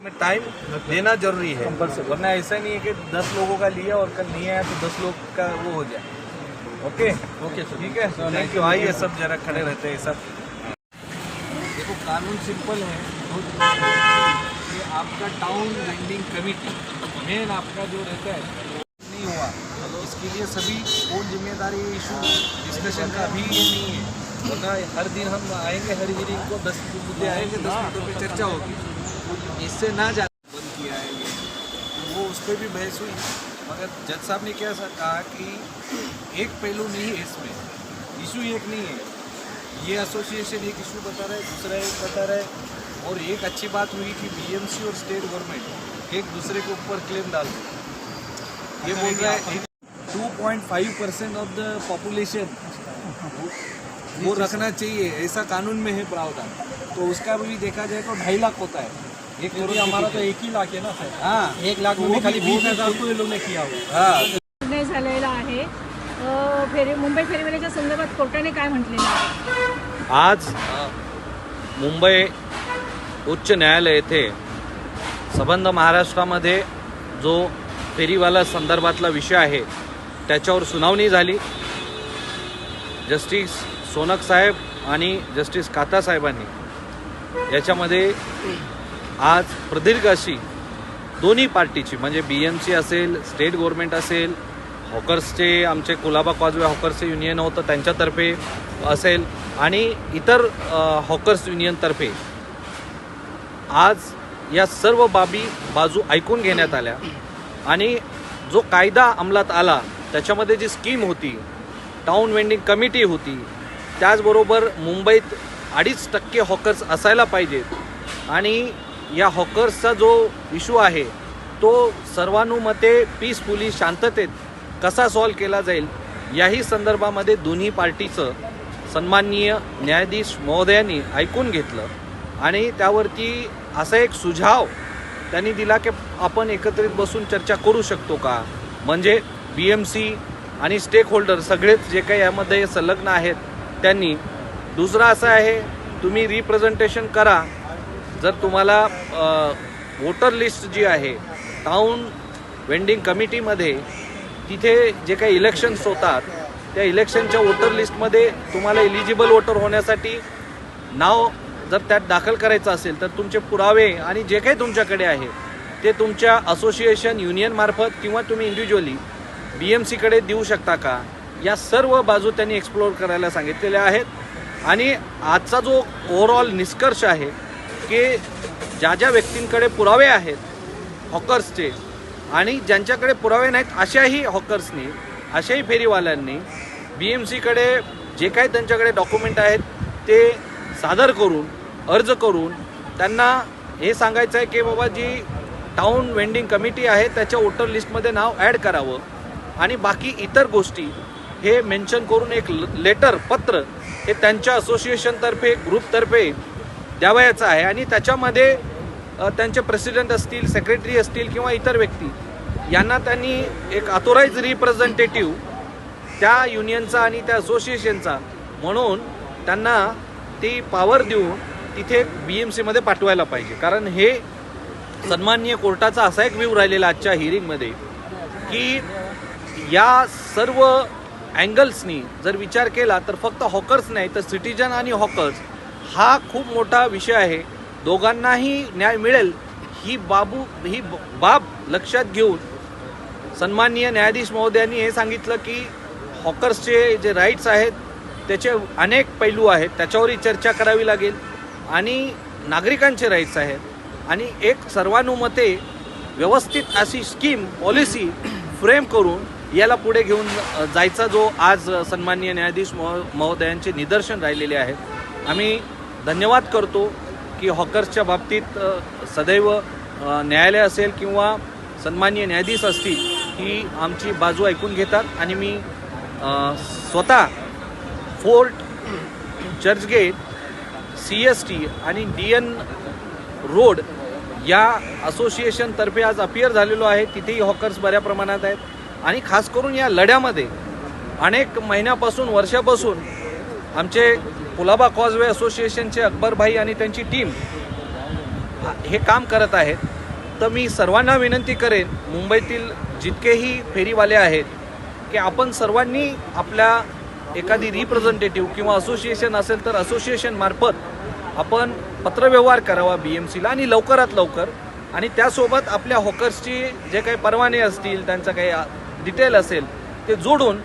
में टाइम देना ज़रूरी है। वरना ऐसा नहीं है कि दस लोगों का लिया और कल नहीं आया तो दस लोग का वो हो जाए। ओके? ओके ठीक है? थैंक यू आइए सब जरा खड़े रहते हैं सब। देखो कानून सिंपल है। कि आपका टाउन वेंडिंग कमेटी मेन आपका जो रहता है नहीं हुआ। तो इसके लिए सभी कौन ज़िम्मेदारी इशू डिस्कशन का अभी ये नहीं है। वरना हर दिन हम आएँगे हर हियरिंग को दस मुद्दे आएँगे दस मुद्दों पे चर्चा होगी। इससे ना जा बंद किया है ये। तो वो उस पर भी बहस हुई। मगर जज साहब ने क्या कहा कि एक पहलू नहीं है इसमें, इशू एक नहीं है। ये एसोसिएशन एक इशू बता रहा है, दूसरा एक बता रहा है। और एक अच्छी बात हुई कि बीएमसी और स्टेट गवर्नमेंट एक दूसरे के ऊपर क्लेम डाल रहे ये बोल रहा है two point five percent of the population वो रखना चाहिए। ऐसा कानून में है प्रावधान। तो उसका भी देखा जाए तो ढाई लाख होता है। एक करोड़ हमारा तो एक ही लाख है ना सर. हाँ. एक लाख में भी खाली बीस हजार को ये लोग ने किया हुआ हाँ. निर्णय झालेला आहे. फेरी मुंबई फेरीवाल्याच्या संदर्भात कोर्टाने काय म्हटलेलं आहे? आज मुंबई उच्च न्यायालय येथे संबंध महाराष्ट्रामध्ये जो फेरीवाला संदर्भातला विषय आहे त्याच्यावर सुनावणी झाली. जस्टिस सोनक साहेब आणि जस्टिस काता साहेबांनी याच्यामध्ये आज प्रदीर्घ अशी दोन्ही पार्टीची म्हणजे बी एम सी असेल स्टेट गव्हर्नमेंट असेल हॉकर्सचे आमचे कुलाबा कॉजवे हॉकर्सचे युनियन होतं त्यांच्यातर्फे असेल आणि इतर हॉकर्स युनियनतर्फे आज या सर्व बाबी बाजू ऐकून घेण्यात आल्या आणि जो कायदा अंमलात आला त्याच्यामध्ये जी स्कीम होती टाऊन वेंडिंग कमिटी होती त्याचबरोबर मुंबईत अडीच टक्के हॉकर्स असायला पाहिजेत आणि या हॉकर्सचा जो इशू आहे तो सर्वानुमते पीसफुली शांततेत कसा सॉल्व केला जाईल याही संदर्भामध्ये दोन्ही पार्टीचं सन्माननीय न्यायाधीश महोदयांनी ऐकून घेतलं. आणि त्यावरती असा एक सुझाव त्यांनी दिला की आपण एकत्रित बसून चर्चा करू शकतो का? म्हणजे बी एम सी आणि स्टेक होल्डर सगळेच जे काही यामध्ये संलग्न आहेत त्यांनी. दुसरा असं आहे तुम्ही रिप्रेझेंटेशन करा जर तुम्हाला वोटर लिस्ट जी आहे टाऊन वेंडिंग कमिटीमध्ये तिथे जे काही इलेक्शन्स होतात त्या इलेक्शनच्या वोटर लिस्टमध्ये तुम्हाला इलिजिबल वोटर होण्यासाठी नाव जर त्यात दाखल करायचं असेल तर तुमचे पुरावे आणि जे काही तुमच्याकडे आहे ते तुमच्या असोसिएशन युनियनमार्फत किंवा तुम्ही इंडिव्हिज्युअली बी एम सीकडे देऊ शकता का? या सर्व बाजू त्यांनी एक्सप्लोअर करायला सांगितलेल्या आहेत. आणि आजचा जो ओव्हरऑल निष्कर्ष आहे की ज्या ज्या व्यक्तींकडे पुरावे आहेत हॉकर्सचे आणि ज्यांच्याकडे पुरावे नाहीत अशाही हॉकर्सनी अशाही फेरीवाल्यांनी बी एम सीकडे जे काही त्यांच्याकडे डॉक्युमेंट आहेत ते सादर करून अर्ज करून त्यांना हे सांगायचं आहे की बाबा जी टाऊन वेंडिंग कमिटी आहे त्याच्या वोटर लिस्टमध्ये नाव ॲड करावं आणि बाकी इतर गोष्टी हे मेन्शन करून एक लेटर पत्र हे त्यांच्या असोसिएशनतर्फे ग्रुपतर्फे द्यावयाचं आहे. आणि त्याच्यामध्ये त्यांचे प्रेसिडेंट असतील सेक्रेटरी असतील किंवा इतर व्यक्ती यांना त्यांनी एक अथोराईज रिप्रेझेंटेटिव्ह त्या युनियनचा आणि त्या असोसिएशनचा म्हणून त्यांना ती पॉवर देऊन तिथे बी एम सीमध्ये पाठवायला पाहिजे. कारण हे सन्माननीय कोर्टाचा असा एक व्ह्यू राहिलेला आजच्या हिअरिंगमध्ये की या सर्व अँगल्सनी जर विचार केला तर फक्त हॉकर्स नाही तर सिटीजन आणि हॉकर्स हा खूप मोठा विषय आहे. दोघांनाही न्याय मिळेल ही बाबू ही ब- बाब लक्षात घेऊन सन्माननीय न्यायाधीश महोदयांनी हे सांगितलं की हॉकर्सचे जे राईट्स आहेत त्याचे अनेक पैलू आहेत त्याच्यावरही चर्चा करावी लागेल. आणि नागरिकांचे राईट्स आहेत. आणि एक सर्वानुमते व्यवस्थित अशी स्कीम पॉलिसी फ्रेम करून याला पुढे घेऊन जायचा जो आज सन्माननीय न्यायाधीश महो महोदयांचे निदर्शन राहिलेले आहेत आम्ही धन्यवाद करतो की हॉकर्सच्या बाबतीत सदैव न्यायालय असेल किंवा सन्मान्य न्यायाधीश असतील ही आमची बाजू ऐकून घेतात. आणि मी स्वतः Fort Churchgate C S T आणि डी एन रोड या असोसिएशनतर्फे आज अपियर झालेलो आहे. तिथेही हॉकर्स बऱ्या प्रमाणात आहेत. आणि खास करून या लढ्यामध्ये अनेक महिन्यापासून वर्षापासून आमचे कुलाबा कॉजवे असोसिएशनचे अकबरभाई आणि त्यांची टीम हे काम करत आहेत. तर मी सर्वांना विनंती करेन मुंबईतील जितकेही फेरीवाले आहेत की आपण सर्वांनी आपल्या एखादी रिप्रेझेंटेटिव्ह किंवा असोसिएशन असेल तर असोसिएशनमार्फत आपण पत्रव्यवहार करावा बी एम सीला आणि लवकरात लवकर. आणि त्यासोबत आपल्या हॉकर्सची जे काही परवाने असतील त्यांचं काही डिटेल असेल ते जोडून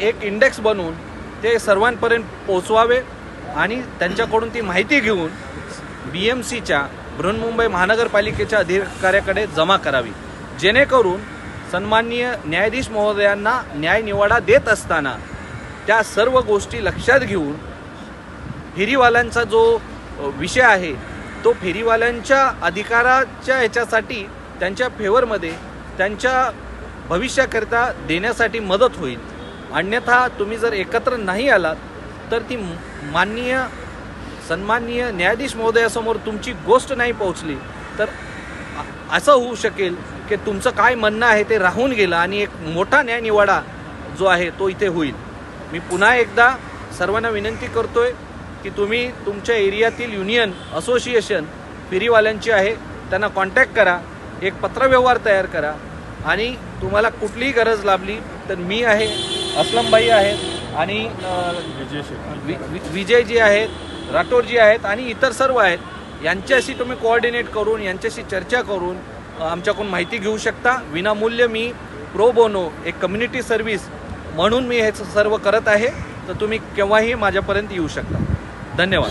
एक इंडेक्स बनवून ते सर्वांपर्यंत पोचवावे आणि त्यांच्याकडून ती माहिती घेऊन बी एम सीच्या बृहन्मुंबई महानगरपालिकेच्या अधिकाऱ्याकडे जमा करावी. जेणेकरून सन्माननीय न्यायाधीश महोदयांना न्यायनिवाडा देत असताना त्या सर्व गोष्टी लक्षात घेऊन फेरीवाल्यांचा जो विषय आहे तो फेरीवाल्यांच्या अधिकाराच्या ह्याच्यासाठी त्यांच्या फेवरमध्ये त्यांच्या भविष्याकरिता देण्यासाठी मदत होईल. अन्यथा तुम्ही जर एकत्र नाही आलात तर ती माननीय सन्माननीय न्यायाधीश महोदयासमोर तुमची गोष्ट नाही पोहोचली. तर असं होऊ शकेल की तुमचं काय म्हणणं आहे ते राहून गेलं आणि एक मोठा न्यायनिवाडा जो आहे तो इथे होईल. मी पुन्हा एकदा सर्वांना विनंती करतोय की तुम्ही तुमच्या एरियातील युनियन असोसिएशन फेरीवाल्यांची आहे त्यांना कॉन्टॅक्ट करा एक पत्रव्यवहार तयार करा आणि तुम्हाला कुठलीही गरज लाभली तर मी आहे असलमबाई आहेत आणि विजय वि- आहेत राठोड आहेत आहेत आणि इतर सर्व आहेत यांच्याशी तुम्ही कोऑर्डिनेट करून यांच्याशी चर्चा करून आमच्याकडून माहिती घेऊ शकता. विनामूल्य मी प्रो बोनो एक कम्युनिटी सर्व्हिस म्हणून मी हे सर्व करत आहे. तर तुम्ही केव्हाही माझ्यापर्यंत येऊ शकता. धन्यवाद.